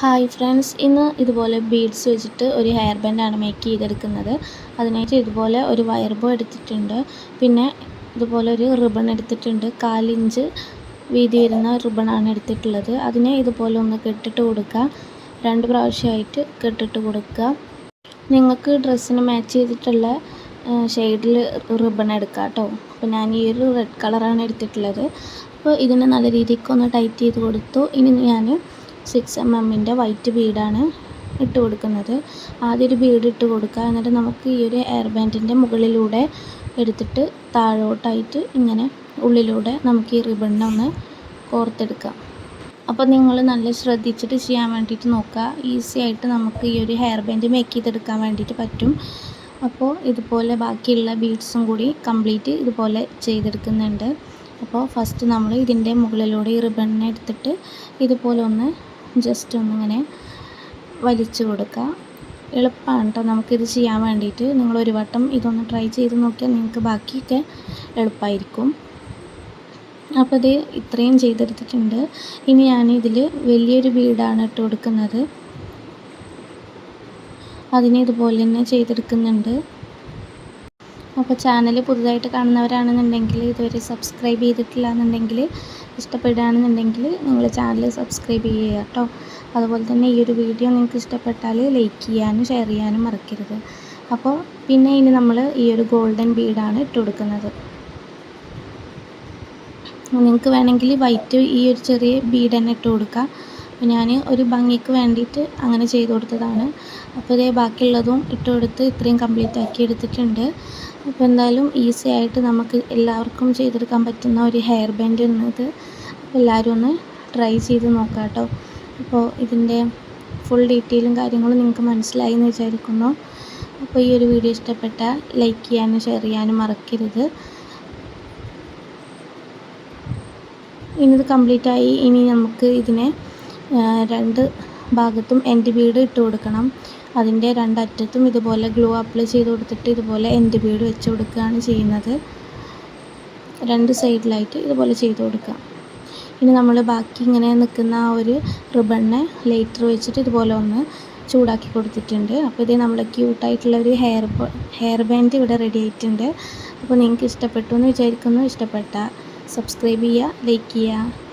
Hi friends ഇന്ന് ഇതുപോലെ beads വെച്ചിട്ട് ഒരു ഹെയർ ബാൻഡാണ് മേക്ക് ചെയ്തെടുക്കുന്നത്. അതിനായിട്ട് ഇതുപോലെ ഒരു വയർ ബോ എടുത്തിട്ടുണ്ട്. പിന്നെ ഇതുപോലെ ഒരു റിബൺ എടുത്തിട്ടുണ്ട്. കാലിഞ്ച് വീതി വരുന്ന റിബണാണ് എടുത്തിട്ടുള്ളത്. അതിനെ ഇതുപോലെ ഒന്ന് കെട്ടിട്ട് കൊടുക്കുക രണ്ട് പ്രാവശ്യമായിട്ട് കെട്ടിട്ട് കൊടുക്കുക. നിങ്ങൾക്ക് ഡ്രസ്സിന് മാച്ച് ചെയ്തിട്ടുള്ള ഷെയ്ഡിൽ റിബൺ എടുക്കാം കേട്ടോ. അപ്പോൾ ഞാൻ ഈ ഒരു റെഡ് കളറാണ് എടുത്തിട്ടുള്ളത്. അപ്പോൾ ഇതിനെ നല്ല രീതിക്ക് ഒന്ന് ടൈറ്റ് ചെയ്ത് കൊടുത്തു. ഇനി ഞാൻ സിക്സ് എം എമ്മിന്റെ വൈറ്റ് ബീഡാണ് ഇട്ട് കൊടുക്കുന്നത്. ആദ്യം ഒരു ബീഡ് ഇട്ട് കൊടുക്കുക. എന്നിട്ട് നമുക്ക് ഈ ഒരു എയർ ബാൻഡിന്റെ മുകളിലൂടെ എടുത്തിട്ട് താഴോട്ടായിട്ട് ഇങ്ങനെ ഉള്ളിലൂടെ നമുക്ക് ഈ റിബണിനെ ഒന്ന് കോർത്തെടുക്കാം. അപ്പോൾ നിങ്ങൾ നല്ല ശ്രദ്ധിച്ചിട്ട് ചെയ്യാൻ വേണ്ടിയിട്ട് നോക്കുക. ഈസി ആയിട്ട് നമുക്ക് ഈ ഒരു ഹെയർ ബാൻഡ് മേക്ക് ചെയ്തെടുക്കാൻ വേണ്ടിയിട്ട് പറ്റും. അപ്പോൾ ഇതുപോലെ ബാക്കിയുള്ള ബീഡ്സും കൂടി കംപ്ലീറ്റ് ഇതുപോലെ ചെയ്തെടുക്കുന്നുണ്ട്. അപ്പോൾ ഫസ്റ്റ് നമ്മൾ ഇതിന്റെ മുകളിലൂടെ ഈ റിബണിനെ എടുത്തിട്ട് ഇതുപോലെ ഒന്ന് ജസ്റ്റ് ഒന്നിങ്ങനെ വലിച്ചു കൊടുക്കുക എളുപ്പമാണ് കേട്ടോ നമുക്കിത് ചെയ്യാൻ വേണ്ടിയിട്ട് നിങ്ങൾ ഒരു വട്ടം ഇതൊന്ന് ട്രൈ ചെയ്ത് നോക്കിയാൽ നിങ്ങൾക്ക് ബാക്കിയൊക്കെ എളുപ്പമായിരിക്കും അപ്പോൾ ഇത് ഇത്രയും ചെയ്തെടുത്തിട്ടുണ്ട്. ഇനി ഞാനിതിൽ വലിയൊരു ബീഡാണ് ഇട്ട് കൊടുക്കുന്നത്. അതിനെ ഇതുപോലെ തന്നെ ചെയ്തെടുക്കുന്നുണ്ട്. അപ്പോൾ ചാനൽ പുതുതായിട്ട് കാണുന്നവരാണെന്നുണ്ടെങ്കിൽ ഇതുവരെ സബ്സ്ക്രൈബ് ചെയ്തിട്ടില്ല എന്നുണ്ടെങ്കിൽ ഇഷ്ടപ്പെടുകയാണെന്നുണ്ടെങ്കിൽ നിങ്ങൾ ചാനൽ സബ്സ്ക്രൈബ് ചെയ്യുക കേട്ടോ. അതുപോലെ തന്നെ ഈ ഒരു വീഡിയോ നിങ്ങൾക്ക് ഇഷ്ടപ്പെട്ടാൽ ലൈക്ക് ചെയ്യാനും ഷെയർ ചെയ്യാനും മറക്കരുത്. അപ്പോൾ പിന്നെ ഇനി നമ്മൾ ഈ ഒരു ഗോൾഡൻ ബീഡാണ് ഇട്ട് കൊടുക്കുന്നത്. നിങ്ങൾക്ക് വേണമെങ്കിൽ വൈറ്റ് ഈ ഒരു ചെറിയ ബീഡ് തന്നെ ഇട്ട് കൊടുക്കാം. അപ്പോൾ ഞാൻ ഒരു ഭംഗിക്ക് വേണ്ടിയിട്ട് അങ്ങനെ ചെയ്ത് കൊടുത്തതാണ്. അപ്പോൾ ഇതേ ബാക്കിയുള്ളതും ഇട്ട് കൊടുത്ത് ഇത്രയും കംപ്ലീറ്റ് ആക്കി എടുത്തിട്ടുണ്ട്. അപ്പോൾ എന്തായാലും ഈസി ആയിട്ട് നമുക്ക് എല്ലാവർക്കും ചെയ്തെടുക്കാൻ പറ്റുന്ന ഒരു ഹെയർ ബാൻഡ് എന്നത് എല്ലാവരും ഒന്ന് ട്രൈ ചെയ്ത് നോക്കാം കേട്ടോ. അപ്പോൾ ഇതിന്റെ ഫുൾ ഡീറ്റെയിലും കാര്യങ്ങളും നിങ്ങൾക്ക് മനസ്സിലായി എന്ന് വിചാരിക്കുന്നു. അപ്പോൾ ഈ ഒരു വീഡിയോ ഇഷ്ടപ്പെട്ടാൽ ലൈക്ക് ചെയ്യാനും ഷെയർ ചെയ്യാനും മറക്കരുത്. ഇനി ഇത് കംപ്ലീറ്റ് ആയി ഇനി നമുക്ക് ഇതിനെ രണ്ട് ഭാഗത്തും എൻഡ് ബീഡ് ഇട്ട് കൊടുക്കണം. അതിന്റെ രണ്ടറ്റത്തും ഇതുപോലെ ഗ്ലൂ അപ്ലൈ ചെയ്ത് കൊടുത്തിട്ട് ഇതുപോലെ എൻഡ് ബീഡ് വെച്ച് കൊടുക്കുകയാണ് ചെയ്യുന്നത്. രണ്ട് സൈഡിലായിട്ട് ഇതുപോലെ ചെയ്ത് കൊടുക്കാം ഇനി നമ്മൾ ബാക്കി ഇങ്ങനെ നിൽക്കുന്ന ആ ഒരു റിബണിനെ ലേറ്റർ വെച്ചിട്ട് ഇതുപോലെ ഒന്ന് ചൂടാക്കി കൊടുത്തിട്ടുണ്ട്. അപ്പോൾ ഇതേ നമ്മുടെ ക്യൂട്ടായിട്ടുള്ള ഒരു ഹെയർ ഹെയർ ബാൻഡ് ഇവിടെ റെഡി ആയിട്ടുണ്ട്. അപ്പോൾ നിങ്ങൾക്ക് ഇഷ്ടപ്പെട്ടു എന്ന് വിചാരിക്കുന്നു. ഇഷ്ടപ്പെട്ട സബ്സ്ക്രൈബ് ചെയ്യുക ലൈക്ക് ചെയ്യുക.